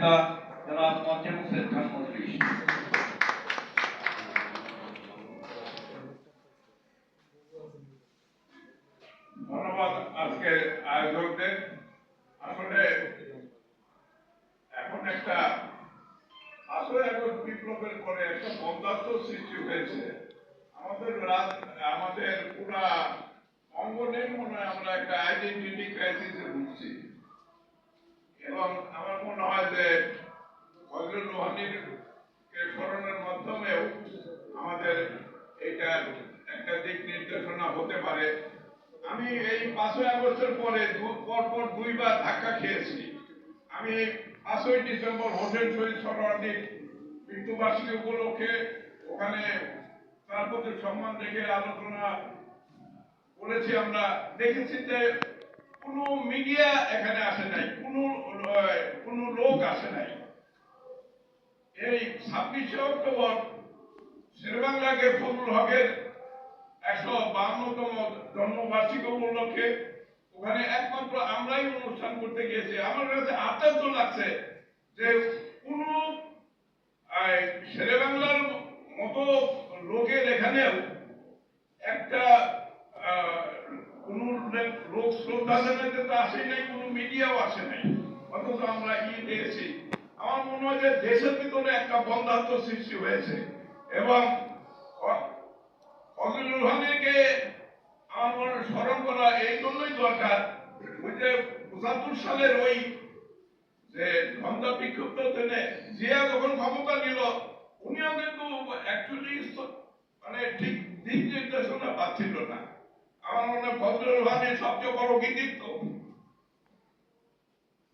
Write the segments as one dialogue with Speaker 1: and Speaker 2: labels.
Speaker 1: নেতা জনাব মঞ্চে খান
Speaker 2: ধন্যবাদ আজকের আয়োজকদের আসলে এখন একটা আসলে এখন বিপ্লবের পরে একটা বন্ধাত্ম সৃষ্টি হয়েছে আমাদের আমাদের পুরা অঙ্গনের মনে হয় আমরা একটা আইডেন্টিটি ক্রাইসিসে ভুগছি এবং আমার মনে হয় যে ফজলুর রোহানির স্মরণের মাধ্যমেও আমাদের এটা একটা দিক নির্দেশনা হতে পারে। আমি এই পাঁচই আগস্টের পরে দু- পরপর দুইবার ধাক্কা খেয়েছি। আমি পাঁচই ডিসেম্বর হোসেন শহীদ সরোয়ার্দির মৃত্যুবার্ষিকী উপলক্ষে ওখানে তার প্রতি সম্মান রেখে আলোচনা করেছি। আমরা দেখেছি যে কোনো মিডিয়া এখানে আসে নাই, কোনো কোনো লোক আসে নাই। এই ছাব্বিশে অক্টোবর শেরবাংলাকে ফজলুল হকের একশো বাহান্নতম জন্মবার্ষিকী উপলক্ষে ওখানে একমাত্র আমরাই অনুষ্ঠান করতে গিয়েছি। আমার কাছে আশ্চর্য লাগছে যে কোন শেরে বাংলার মতো লোকের এখানেও একটা শ্রদ্ধা জানাতে তো আসে নাই, কোনো মিডিয়াও আসে নাই। অথচ আমরা ই দিয়েছি আমার মনে হয় যে দেশের ভিতরে একটা বন্ধাত্ম সৃষ্টি হয়েছে। এবং অ- ফজলুর রহমানকে আমার স্মরণ করা এই জন্যই দরকার। ওই যে পঁচাত্তর সালের ওই যে ঝঞ্ঝা বিক্ষুব্ধ দিনে জিয়া যখন ক্ষমতা নিল, উনিও কিন্তু অ্যাকচুয়ালি মানে ঠিক দিক নির্দেশনা পাচ্ছিল না। আমার মনে ফজলুর রহমানের সবচেয়ে বড় কৃতিত্ব।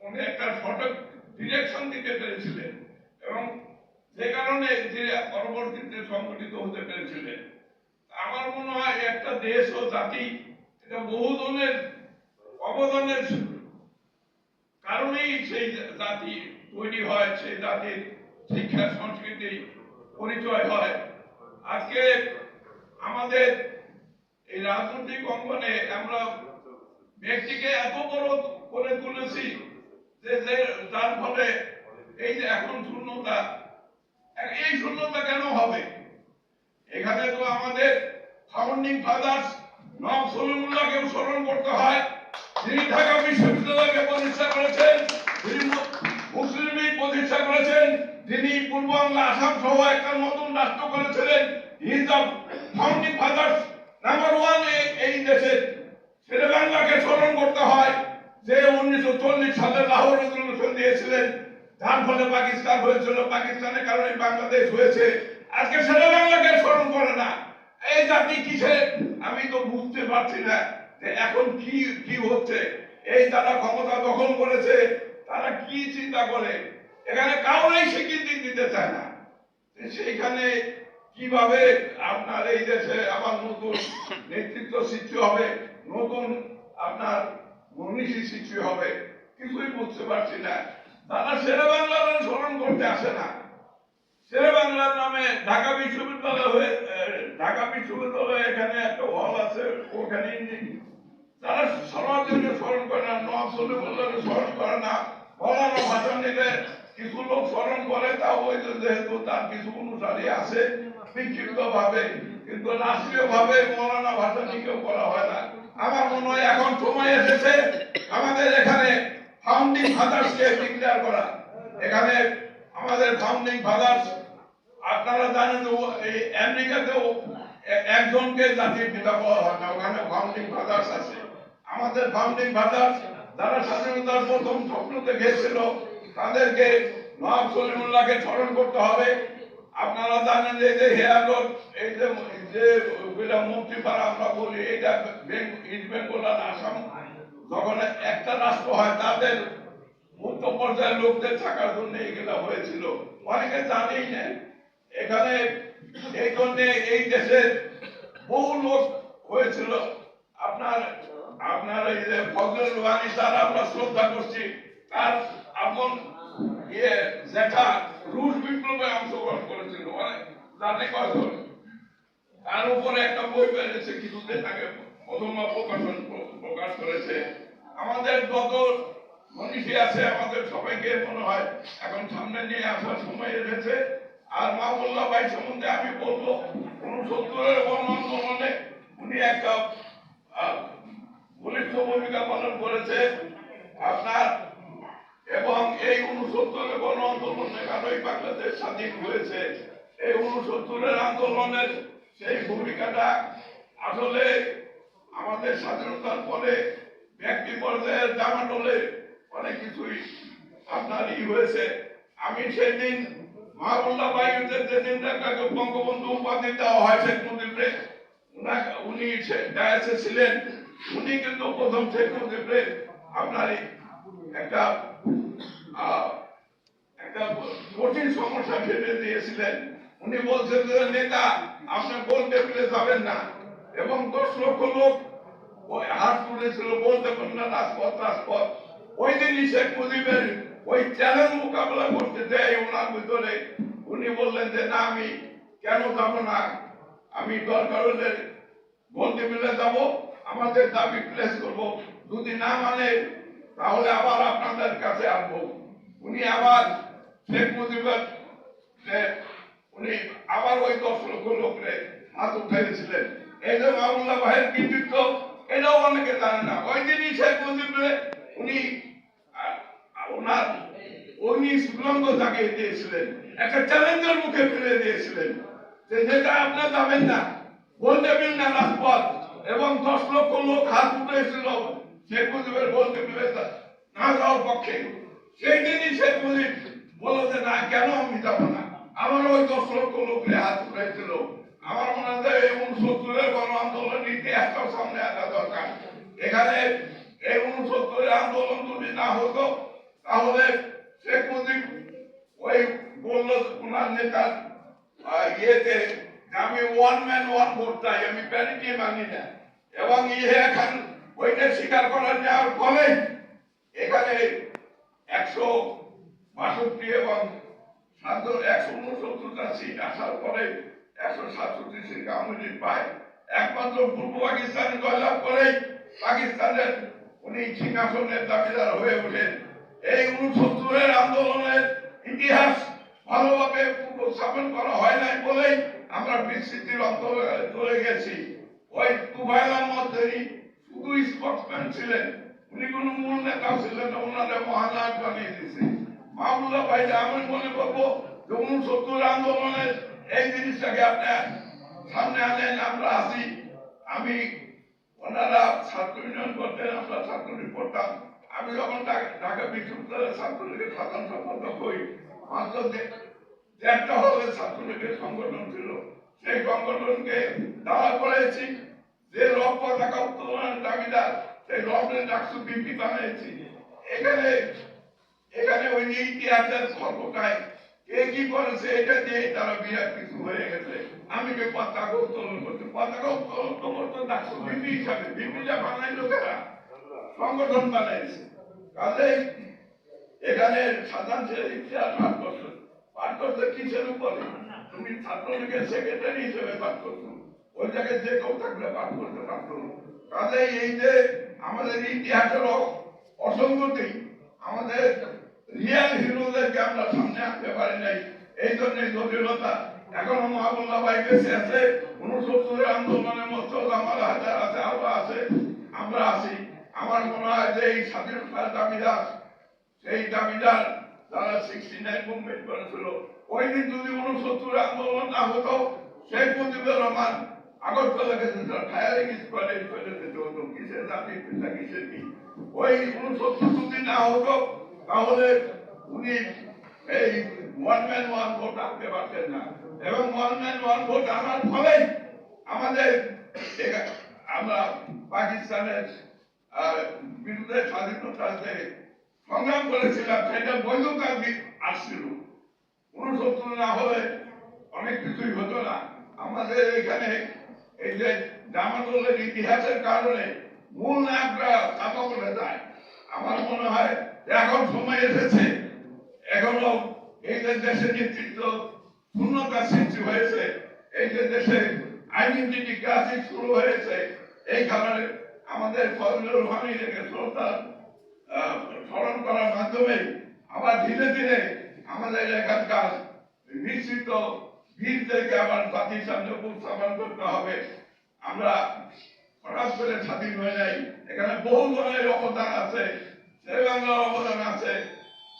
Speaker 2: উনি একটা সঠিক ডিরেকশন দিতে পেরেছিলেন এবং যে কারণে যে পরবর্তীতে সংগঠিত হতে পেরেছিলেন। আমার মনে হয় একটা দেশ ও জাতি, এটা বহুজনের অবদানের কারণেই সেই জাতি তৈরি হয়, সেই জাতির শিক্ষা সংস্কৃতি পরিচয় হয়। আজকে আমাদের এই রাজনৈতিক অঙ্গনে আমরা ব্যক্তিকে এত বড় করে তুলেছি যে যার ফলে এই যে এখন শূন্যতা, এই শূন্যতা কেন হবে? এখানে তো আমাদের ফাউন্ডিং ফাদার্স নব স্মরণ করতে হয়। ঢাকা বিশ্ববিদ্যালয়কে প্রতিষ্ঠা করেছেন মু- মুসলিম লীগ প্রতিষ্ঠা করেছেন যিনি পূর্ব আসাম সহ একটা নতুন রাষ্ট্র করেছিলেন। The founding fathers number one এই দেশের শেরে বাংলাকে স্মরণ করতে হয় যে উনিশশো চল্লিশ সালে লাহোর রেজলিউশন দিয়েছিলেন। যার ফলে পাকিস্তান হয়েছিল। পাকিস্তানের কারণে বাংলাদেশ হয়েছে। আজকে শেরে বাংলাকে স্মরণ করে না। এই জাতি কিসে? আমি তো বুঝতে পারছি না যে এখন কি কি হচ্ছে। এই যারা ক্ষমতা দখল করেছে, তারা কি চিন্তা করে? এখানে কাউরাই স্বীকৃতি দিতে চায় না। সেইখানে কীভাবে আপনার এই দেশে আবার নতুন নেতৃত্ব সৃষ্টি হবে? নতুন আপনার মনীষী সৃষ্টি হবে? কিছুই বুঝতে পারছি না। তারা শেরে বাংলার স্মরণ করতে আসে না। শেরে বাংলার নামে ঢাকা বিশ্ববিদ্যালয় হয়ে ঢাকা বিশ্ববিদ্যালয়ে এখানে একটা হল আছে, ওখানে তারা সমাজকে স্মরণ করে না নওয়াব সলিমুল্লাহকে স্মরণ করে না। মৌলানা ভাষণ নিলে কিছু লোক স্মরণ করে তা ওই যেহেতু তার কিছু অনুসারী আছে বিক্ষিপ্ত ভাবে কিন্তু রাষ্ট্রীয় ভাবে মৌলানা ভাষণীকেও করা হয় না। আমার মনে হয় এখন সময় এসেছে আমাদের এখানে ফাউন্ডিং ফাদার্সকে ডিক্লেয়ার করা। এখানে আমাদের ফাউন্ডিং ফাদার্স আপনারা জানেন এই আমেরিকাতেও একজনকে জাতির পিতা বলা হয় না, ওখানে ফাউন্ডিং ফাদার্স আছে। আমাদের ফাউন্ডিং ফাদার্স যারা স্বাধীনতার প্রথম স্বপ্ন দেখেছিল তাদেরকে নওয়াব সলিমুল্লাহকে স্মরণ করতে হবে। আপনারা জানেন যে যে হেয়ার রোড, এই যে যে ওইটা মন্ত্রীপাড়া আমরা বলি এটা ইস্ট বেঙ্গল আর আসাম। যখন একটা রাষ্ট্র হয়, তাদের উচ্চ পর্যায়ের লোকদের থাকার জন্য এগুলা হয়েছিল। অনেকে জানেই না, এখানে এই জন্য এই দেশের বহু লোক হয়েছিল। আপনার আপনার এই যে ফজল রুহানি তার আমরা শ্রদ্ধা করছি। তার আপন ইয়ে জেঠা রুশ বিপ্লবে করেছিল জানে কয়জন তার উপরে একটা বই বেরিয়েছে, কিছুদিন আগে প্রথম প্রকাশন প্রকাশ করেছে। আমাদের যত মনীষী আছে, আমাদের সবাইকে মনে হয় এখন সামনে নিয়ে আসার সময় এসেছে। আর মাহবুল্লাহ ভাই সম্বন্ধে আমি বলব উনসত্তরের গণ আন্দোলনে উনি একটা বলিষ্ঠ ভূমিকা পালন করেছে। আপনার, এবং এই উনসত্তরের গণ আন্দোলনে কারণই বাংলাদেশ স্বাধীন হয়েছে। এই উনসত্তরের আন্দোলনের সেই ভূমিকাটা আসলে আমাদের স্বাধীনতার পরে ব্যক্তি পর্যায়ের জামাটোলে অনেক কিছুই আপনার ই হয়েছে। আমি সেদিন মাহবুল্লাহ ভাইদের যেদিন তাকে বঙ্গবন্ধু উপাধি দেওয়া হয় শেখ মুজিবরে উনি ডায়াসে ছিলেন, উনি কিন্তু প্রথম শেখ মুজিবরে আপনার একটা একটা কঠিন সমস্যা ফেলে দিয়েছিলেন। উনি বলছেন যে, নেতা আপনার গোল টেবিলে যাবেন না। এবং দশ লক্ষ লোক ওই হাত তুলেছিল বলতে পারেন না, রাজপথ রাজপথ। ওই দিনই শেখ মুজিবের ওই চ্যালেঞ্জ মোকাবেলা করতে দেয় ওনার ভিতরে। উনি বললেন যে, না, আমি কেন যাব না? আমি দরকার হলে গোল টেবিলে যাব। আমাদের দাবি প্লেস করব। যদি না মানে তাহলে আবার আপনাদের কাছে আসব। উনি আবার শেখ মুজিবের উনি আবার ওই দশ লক্ষ লোকরে হাত উঠাইছিলেন এই যে মামুল্লাহ ভাইয়ের কৃতিত্ব, এটাও অনেকে জানে না। ওই দিনই শেখ মুজিবরে উনি ওনার উনি সুলঙ্গ জাগিয়ে দিয়েছিলেন, একটা চ্যালেঞ্জের মুখে ফেলে দিয়েছিলেন যে যেটা আপনার যাবেন না বলতে পারেন না রাজপথ, এবং দশ লক্ষ লোক হাত উঠেছিল শেখ মুজিবের বলতে পেরে না যাওয়ার পক্ষে। সেই দিনই শেখ মুজিব বলল যে, না, কেন আমি যাব না? আমার ওই দশ লক্ষ লোকের হাত উঠেছিল আমার মনে হয় এই উনসত্তরের গণ আন্দোলন আন্দোলনের ইতিহাসটাও সামনে আসা দরকার। এখানে এই উনসত্তরের আন্দোলন যদি না হতো, তাহলে শেখ মুজিব ওই বলল ওনার নেতার ইয়েতে আমি ওয়ান ম্যান ওয়ান ভোট চাই, আমি প্যারিটি মানি না। এবং ইয়ে এখন ওইটা স্বীকার করার যাওয়ার ফলে এখানে একশো বাষট্টি এবং সাত একশো উনসত্তরটা সিট আসার পরে একশো আওয়ামী লীগ পায় একমাত্র পূর্ব পাকিস্তান জয়লাভ করেই পাকিস্তানের উনি সিংহাসনের দাবিদার হয়ে ওঠেন। এই উনসত্তরের আন্দোলনের ইতিহাস ভালোভাবে উপস্থাপন করা হয় নাই বলেই আমরা বিস্তৃতির অন্তরে চলে গেছি। ওই তুফাইল আহমদ তিনি শুধু স্পোর্টসম্যান ছিলেন, উনি কোনো মূল নেতা ছিলেন না ওনারা মহানায়ক বানিয়ে দিয়েছে। মামুল্লাহ ভাই, আমি মনে করব যে উনসত্তর আন্দোলনের এই জিনিসটাকে আপনার সামনে আনেন, আমরা আসি আমি ওনারা ছাত্র ইউনিয়ন করতেন, আমরা ছাত্রলীগ করতাম। আমি যখন ঢাকা বিশ্ববিদ্যালয়ের ছাত্রলীগের সাধারণ সম্পাদক হই, মাত্র দেড়টা হলে ছাত্রলীগের সংগঠন ছিল। সেই সংগঠনকে দাঁড়া করেছি, যে রব পতাকা উত্তোলনের দাবিদার, সেই রবের ডাকসু বিপি বানিয়েছি। এখানে এখানে ওই যে ইতিহাসের খর্বটায় কে কি করেছে, এটা দিয়ে তারা বিরাট কিছু হয়ে গেছে। আমি যে পতাকা উত্তোলন করতে পতাকা উত্তোলন তো করতো ডাকসু বিপি হিসাবে বিপিটা বানাইলো কারা সংগঠন বানাইছে। কাজেই এখানে সাধারণ ছেলে ইতিহাস পাঠ করছ পাঠ করছ কিসের উপরে? তুমি ছাত্রলীগের সেক্রেটারি হিসেবে পাঠ করছ। ওই জায়গায় যে কেউ থাকলে পাঠ করতে পারতো। কাজেই এই যে আমাদের ইতিহাসের অসঙ্গতি, আমাদের আমরা সামনে আনতে পারি নাই। এই জন্য জটিলতা। এখনও মহাবুল্লাহ ভাই আছে উনসত্তরের আন্দোলনের মধ্যে আমার হাজার আছে, আরও আছে। আমরা আছি। আমার মনে হয় যে এই স্বাধীনতার দাবিদার সেই দাবিদার যারা সিক্সটি নাইন মুভমেন্ট করেছিল, ওই দিন যদি উনসত্তর আন্দোলন না হতো শেখ মুজিবুর রহমান আগরতলা গেছে ফায়ারিং স্কোয়াডে চলে যেতে হতো, কিসের জাতি পিতা কিসের কি? ওই উনসত্তর যদি না হতো, তাহলে উনি এই ওয়ান ম্যান ওয়ান ভোট আনতে পারতেন না। এবং ওয়ান ম্যান ওয়ান ভোট আনার ফলেই আমাদের আমরা পাকিস্তানের বিরুদ্ধে স্বাধীনতার যে সংগ্রাম করেছিলাম, সেটা বৈধতা আসছিল। উনসত্তর না হলে অনেক কিছুই হতো না। আমাদের এখানে এই যে জামাতুলের ইতিহাসের কারণে মূল নায়করা চাপা পড়ে যায়। আমার মনে হয় এখন সময় এসেছে এখনও এই যে দেশে নেতৃত্ব, শূন্যতা সৃষ্টি হয়েছে, এই যে দেশে আইডেন্টিটি ক্রাইসিস শুরু হয়েছে, এই কারণে আমাদের ফজলুর রহমানি থেকে শ্রদ্ধা স্মরণ করার মাধ্যমে আবার ধীরে ধীরে আমাদের এখানকার নিশ্চিত বীরদেরকে আবার জাতির সামনে উপস্থাপন করতে হবে। আমরা হঠাৎ করে স্বাধীন হয়ে নাই এখানে বহু ধরনের অবদান আছে, শেরবাংলার অবদান আছে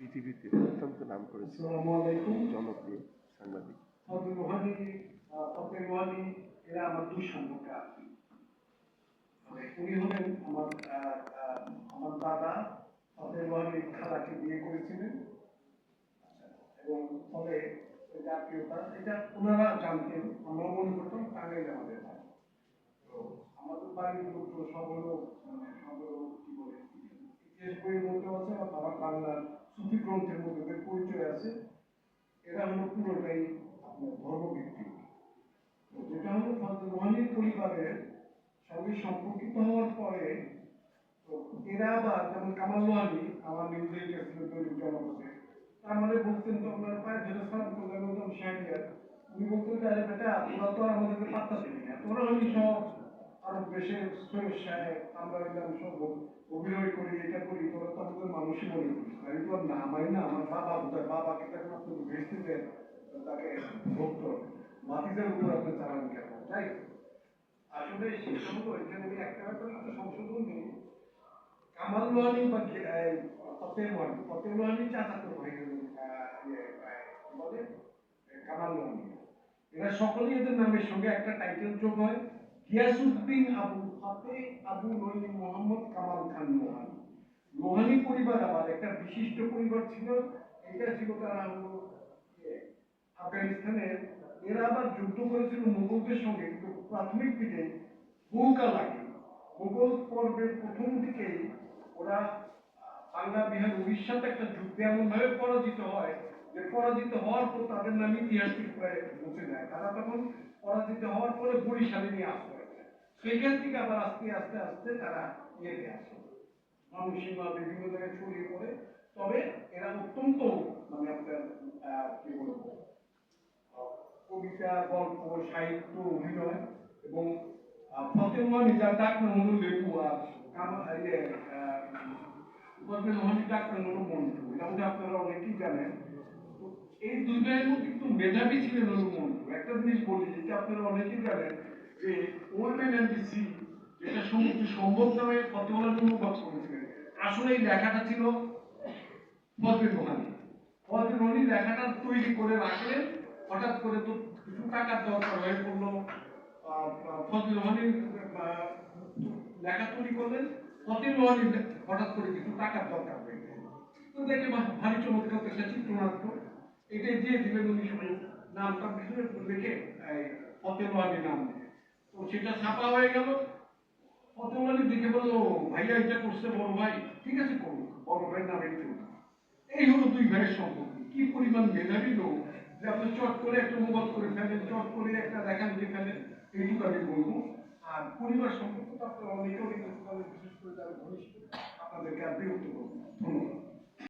Speaker 3: পৃথিবীতে অত্যন্ত নাম
Speaker 4: আলাইকুম।
Speaker 3: জনপ্রিয় সাংবাদিক।
Speaker 4: এরা আমার দুই সম্পর্কে আছে মানে উনি হলেন আমার আমার দাদা। ফতেহ রোহানির খালাকে বিয়ে করেছিলেন। এবং ফলে জাতীয়তা এটা ওনারা জানতেন আমরা মনে করতাম টাঙ্গাইল আমাদের বাড়ি তো আমাদের বাড়ির লোক সব হলো মানে সব হলো কি বলে ইতিহাস বইয়ের মধ্যে আছে বা বাবা বাংলার সুফি গ্রন্থের মধ্যে ওদের পরিচয় আছে এরা হলো পুরোটাই আপনার ধর্মভিত্তিক। যেটা হলো রোহানির পরিবারের সঙ্গে সম্পর্কিত হওয়ার পরে এরা আবার যেমন কামাল রোহানি আমার নিউজে গেছিল দৈনিক জনপথে তার মানে বলতেন তো আপনার পায়ে ধরে সালাম করলেন শাহরিয়ার উনি বলতেন যে আরে বেটা, তোরা তো আর আমাদেরকে পাত্তা দিবি না তোরা হলি সব। আরও সাহেব আমরা এলাম সব অভিনয় করি এটা করি তোরা তো আমাদের মানুষই মনে করিস আমি বললাম না না আমার বাবা বোধহয় বাবাকে তখন আপনি ভেসতে দেন তাকে ভক্ত মাতিদের উপর আপনি চালান কেন তাই? আসলে হলো এখানে একটা ব্যাপার সংশোধন দিই কামাল লোহানি বা ফতেহ লোহানি ফতেহ লোহানি ভাই আহ, ইয়ে, বলে কামাল লোহানি এরা সকলেই এদের নামের সঙ্গে একটা টাইটেল যোগ হয়। গিয়াসুদ্দিন আবু ফাতে আবু নইম মোহাম্মদ কামাল খান লোহানি লোহানি পরিবার আবার একটা বিশিষ্ট পরিবার ছিল। এটা ছিল তারা আফগানিস্তানের। এরা আবার যুদ্ধ করেছিল মুঘলদের সঙ্গে, কিন্তু প্রাথমিক দিকে বহুকাল লাগে। মুঘল পর্বের প্রথম দিকে ওরা বাংলা, বিহার উড়িষ্যাতে একটা যুদ্ধে এমন ভাবে পরাজিত হয় যে পরাজিত হওয়ার পর তাদের নাম ইতিহাস থেকে প্রায় মুছে যায় তারা তখন পরাজিত হওয়ার পরে বরিশালে নিয়ে আসতে সেখান থেকে আবার আস্তে আস্তে আস্তে তারা ইয়েতে আসে। ময়মনসিংহ বিভিন্ন জায়গায় ছড়িয়ে পড়ে। তবে এরা অত্যন্ত মানে আপনার কি বলব, কবিতা, গল্প, সাহিত্য, অভিনয় এবং ফতেহ মহানি যার ডাক হলো লেবু আর কামা ইয়ে মহানি ডাক হলো এটা বোধহয় আপনারা অনেকেই জানেন। এই ভাইয়ের মধ্যে কিন্তু মেধাবী ছিলেন একটা জিনিস বলি, যেটা আপনারা অনেকেই জানেন যে Old Man and the Sea যেটা সমুদ্র সম্ভব নামে ফতেহলার অনুবাদ করেছিলেন আসলে এই লেখাটা ছিল ফজলে রোহানি ফজলে রোহানি লেখাটা তৈরি করে রাখলেন হঠাৎ করে তো কিছু টাকার দরকার হয়ে পড়ল। আহ, আহ, ফজলে রোহানির আহ, লেখা তৈরি করলেন ফজলে রোহানি হঠাৎ করে কিছু টাকার দরকার হয়ে তো দেখে ভারী চমৎকার একটা চিত্রনাট্য। এটাই দিয়ে দিলেন উনি নামটা লিখে নাম। তো সেটা ছাপা হয়ে গেল। ফতেওয়ালি দেখে বলল, ভাইয়া, এটা করছে বড় ভাই। ঠিক আছে, করুন। বড় ভাই নামে এই হলো দুই ভাইয়ের সম্পর্ক। কি পরিমাণ মেধাবী লোক, যে আপনি চট করে একটা অনুবাদ করে ফেলেন, চট করে একটা দেখা দিয়ে ফেলেন, এইটুকু আমি বলব। আর পরিবার সম্পর্ক তো আপনারা অনেকে অনেক বিশেষ করে যারা ঘনিষ্ঠ, আপনাদেরকে আর বিরক্ত করব ধন্যবাদ।